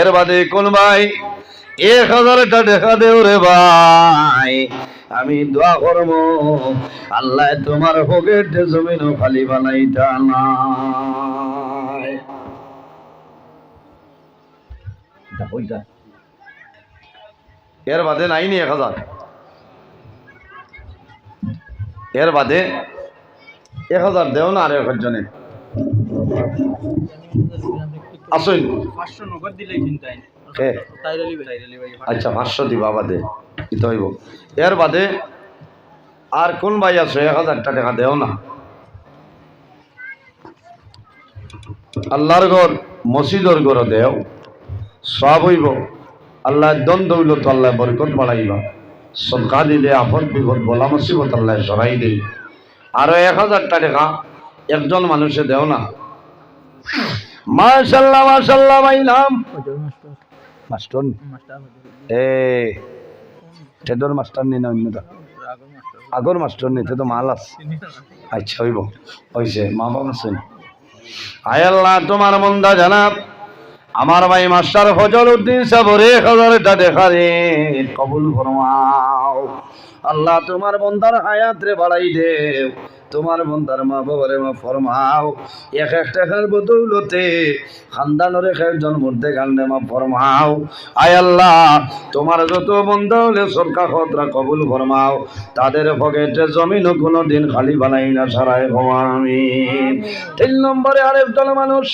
এর বাদে কোন ভাই? এক হাজারটা দেখা দেও রে ভাই। আমি দোয়া করব, আল্লাহ তোমার পকেট জমিন খালি বানাইতা নাই। এর বাদে নাই নি এক হাজার। এর বাদে এক হাজার দেও না আর একজনে আচ্ছা পাঁচশো দিবা বাদে দিতে হইব। এর বাদে আর কোন ভাই আছে? এক হাজারটা টাকা দেও না। আল্লাহর ঘর মসজিদর ঘর দেও। সব হইব। আল্লাহ দন দৌলত আল্লাহ বরকত বাড়াইবা। সদকা দিলে আপদ বিপদ বলা মুসিবত আল্লাহ সরাই দিল আরও এক হাজারটা টাকা একজন মানুষে দেও না। মাশাল্লাহ মাশাল্লাহ ভাই নাম? মাস্টর মাস্টার এ টেডর মাস্টার নি না অন্যটা আগর মাস্টার আগর মাস্টার নি তো মাল আছে। আচ্ছা হইব। হইছে মা বাবা আছেন। আয় আল্লাহ তোমার মন্দা জানাব। আমার ভাই মাস্টার ফজল উদ্দিন সাবরে হাজারটা দেখা রে কবুল ফরমাও। আল্লাহ তোমার বন্দার হায়াত রে বাড়াই দেও তোমার বন্দার মা বাবারে মা ফরমাও। এক এক টাকার বদৌলতে খানদানের এক একজন মধ্যে গান্ডে মা ফরমাও। আয় আল্লাহ, তোমার যত বন্ধ হলে সরকার খতরা কবুল ফরমাও। তাদের পকেটে জমিনও কোনো দিন খালি বানাই না, সারায় ভবামি তিন নম্বরে আরেকজন মানুষ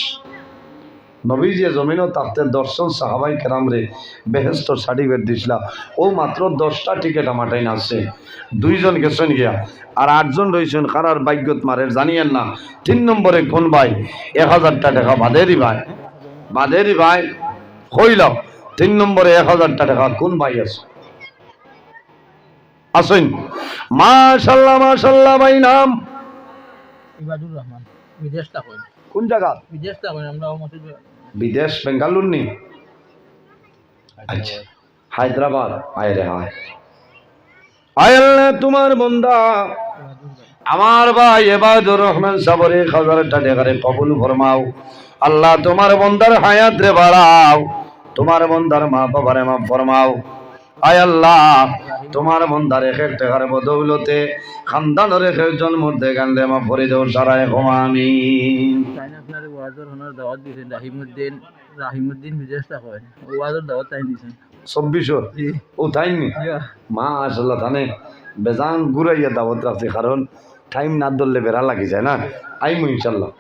নবীজি জমিনও তাতে দর্শন সাহাবাই কেরাম রে বেহেস্ত সার্টিফিকেট দিছিলা। ও মাত্র দশটা টিকিট আমাটাই আছে। দুইজন গেছেন গিয়া আর আটজন রয়েছেন কারার বাইজ্ঞত মারের জানিয়েন না। তিন নম্বরে কোন ভাই? এক হাজারটা টাকা বাদেরই ভাই। বাদেরই ভাই হইল তিন নম্বরে এক হাজারটা টাকা কোন ভাই আছে? আসেন। মাশাল্লাহ মাশাল্লাহ ভাই নাম? ইবাদুর রহমান। বিদেশটা কই কোন জায়গা? বিদেশটা আমরা বিদেশ বেঙ্গালুর নি? আচ্ছা হায়দ্রাবাদ। আয় রে হায়। আল্লাহ তোমার বন্দা। আমার ভাই এবাদুর রহমান সাবরে হাজারটা টাকারে কবুল ফরমাও। আল্লাহ তোমার বন্দার হায়াত রে বাড়াও। তোমার বন্দার মা বাবারে মা ফরমাও। আয় আল্লাহ। তোমার বন্দার এক এক টাকার বদৌলতে খানদানের এক একজন মধ্যে গান্ডে মা ফরি দেও সারায় ঘুমানি তাইন আপনার ওয়াজর হনার দাওয়াত দিয়েছেন রাহিমউদ্দিন রাহিমউদ্দিন বিদেশটা কই ওয়াজর দাওয়াত তাই দিয়েছেন চব্বিশশো ও তাইনি মা আসলে থানে বেজান ঘুরাইয়া দাওয়াত রাখছি কারণ টাইম না ধরলে বেড়া লাগি যায় না। আইমু ইনশাল্লাহ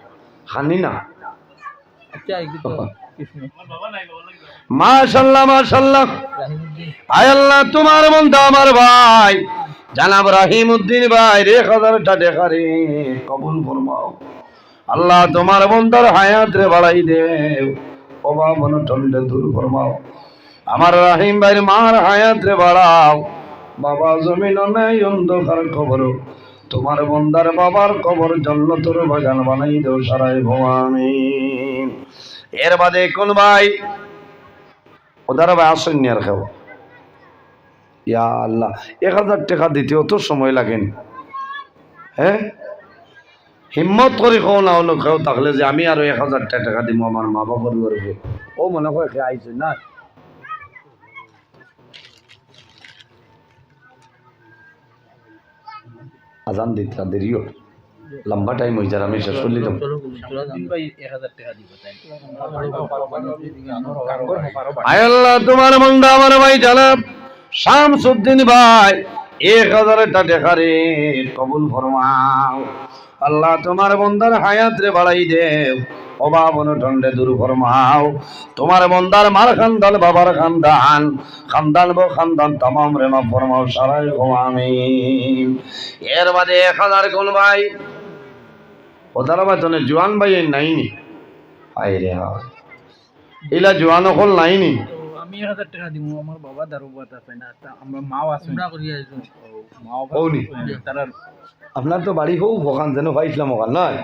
খানি না? আচ্ছা মাশাল্লাহ মাশাল্লাহ। আয় আল্লাহ, তোমার মন্দা আমার ভাই। জানাব রাহিম উদ্দিন ভাই, রে হাজারটা দেখা রে কবুল ফরমাও। আল্লাহ, তোমার বন্দার হায়াত রে বাড়াই দেও। অভাব অনটনলে দূর ফরমাও। আমার রাহিম ভাইয়ের মার হায়াত রে বাড়াও। বাবা জমিন নেই, অন্ধকার খবর তোমার বন্দার বাবার কবর জন্য তোর বাগান বানাই দেও সারাই ভবানী এর বাদে কোন ভাই? ওদারা ভাই আসেননি আর খাও ইয়া আল্লাহ, এক হাজার টাকা দিতেও তো সময় লাগেনি। হ্যাঁ? হিম্মত করে খাও না, অন্য খাও থাকলে যে আমি আরও এক হাজার টাকা দিব আমার মা বাবার ও মনে হয় আইছে না আজান দিতে দেরিও লম্বা টাইম হয়ে যায় আমি শেষ করলি তো চলো চলো ভাই 1000 টাকা দিব আল্লাহ, তোমার মন্দা আমার ভাই জানাব। শামসুদ্দিন ভাই এক হাজারটা টাকা রে কবুল ফরমাও। আল্লাহ তোমার বন্দার হায়াত রে বাড়াই দেও, অভাব অনটন্ডে দূর ফরমাও। তোমার বন্দার মার খানদান, বাবার খানদান খানদান বো খানদান, তামাম রে মা ফরমাও, সারাই ঘুমামিন এর বাদে এক হাজার কোন ভাই, ওদারা ভাই তনে জোয়ান ভাই নাইনি। আয় রে এলা জোয়ান অকল নাইনি। আমি 1000 টাকা দিব আমার বাবা দারুবাত আছে না আমরা মাও আছে। আমরা করি আইছো। মাও। তারা আপনার তো বাড়ি হোক ওখান যেন পাইছিলাম ওখান নয়?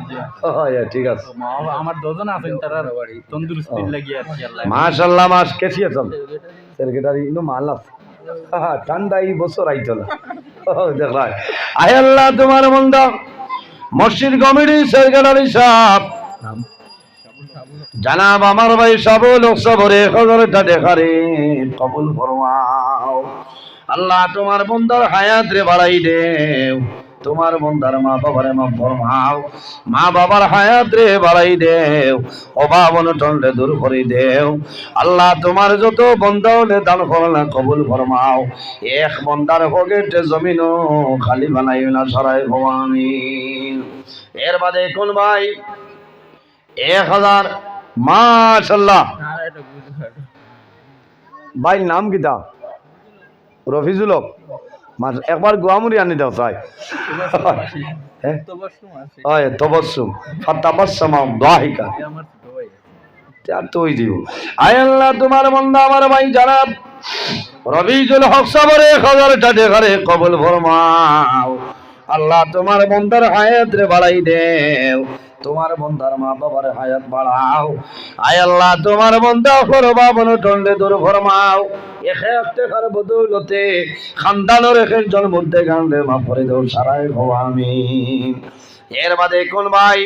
হ্যাঁ ঠিক আছে। মাও আমার দুজন আছেন তারা বাড়ি তন্দুরস্তি লাগি আর কি আল্লাহ মাশাল্লাহ মাস কেসি আছেন সেক্রেটারি ইনো মাল আছে। ঠান্ডা এই বছর আইতো না দেখলাই আয় আল্লাহ তোমার মন্দা মসজিদ কমিটি সেক্রেটারি সাহেব। জানাব আমার ভাই সবল সবরে খবরটা দেখারে, কবুল ফরমাও। আল্লাহ তোমার বন্দার হায়াত রে বাড়াই দেও, তোমার বন্দার মা বাবার মা ফরমাও। মা বাবার হায়াত রে বাড়াই দেও, অভাব অনটন দূর করে দেও। আল্লাহ তোমার যত বন্ধা হলে দান করলা, কবুল ফরমাও। এক বন্দার পকেটে জমিনও খালি বানাইও না, সরাই ভবানী। এর বাদে কোন ভাই এক হাজার। মাশাল্লাহ ভাই নাম কিতা রফিজুল হক। একবার গোয়ামুড়ি আনি দাও তাই। হ্যাঁ তবসুম হয় দাহিকা। দিব আয় আল্লাহ তোমার বন্ধা আমার ভাই জানাব। রবিজুল হক সাবরে হাজারটা দেখারে কবল ফরমাও। আল্লাহ তোমার বন্দার হায়াত রে বাড়াই দেও। তোমার বন্দার মা বাবার হায়াত বাড়াও। আয় আল্লাহ তোমার বন্দা ফরমা বন টন্ডে দূর ফরমাও। এখে অত্যাচার বদৌলতে খানদানোর জন্মতে গান্ডে মা ফরে দেও সারাই ভবামিন এর বাদে কোন ভাই?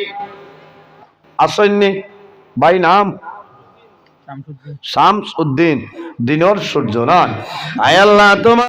আসন্নি ভাই নাম? শামস উদ্দিন দিনর সূর্য নয় আয় আল্লাহ তোমার